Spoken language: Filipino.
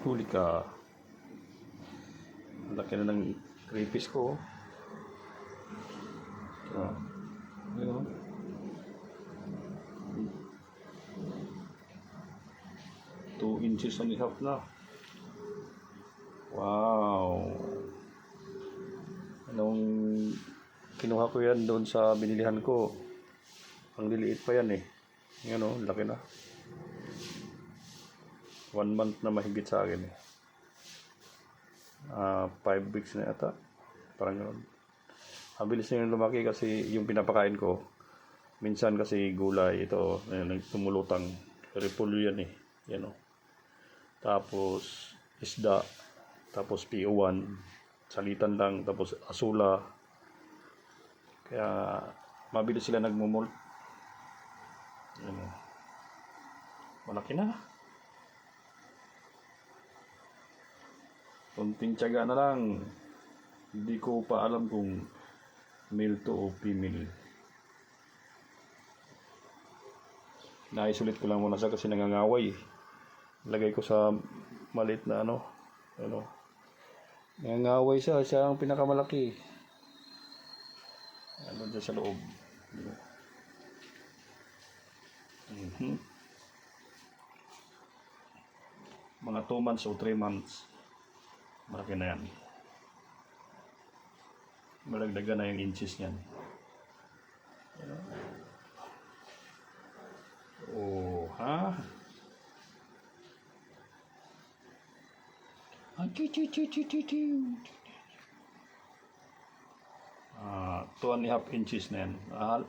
Huli ka. Ang laki na ng crayfish ko. oh. Ah. Ayun. oh. Two inches and a half na. Wow. Anong kinuha ko yan doon sa binilihan ko. Ang liliit pa yan eh. Yan o, laki na. One month na mahigit sa akin eh. Ah, five weeks na yata. Parang gano'n. Ang bilis na lumaki kasi yung pinapakain ko. Minsan kasi gulay ito, ayun, tumulutang. Repolyo yan eh. Yan o. Tapos isda. Tapos PO1. Salitan lang. Tapos asula. Kaya mabilis sila nagmumult. Ano. Malaki na. Kunting tiyaga na lang. Hindi ko pa alam kung male to o female. Naisulit ko lang muna siya kasi nangangaway. Lagay ko sa malit na ano. Ano. Nangangaway siya. Siya ang pinakamalaki. Ano dyan sa loob. Mhm. Mga 2 months o 3 months. Malaki na yan. Malagdagan na yung inches niyan. Oh, ha? Ah. Ah, two and a half inches na yan. Ah,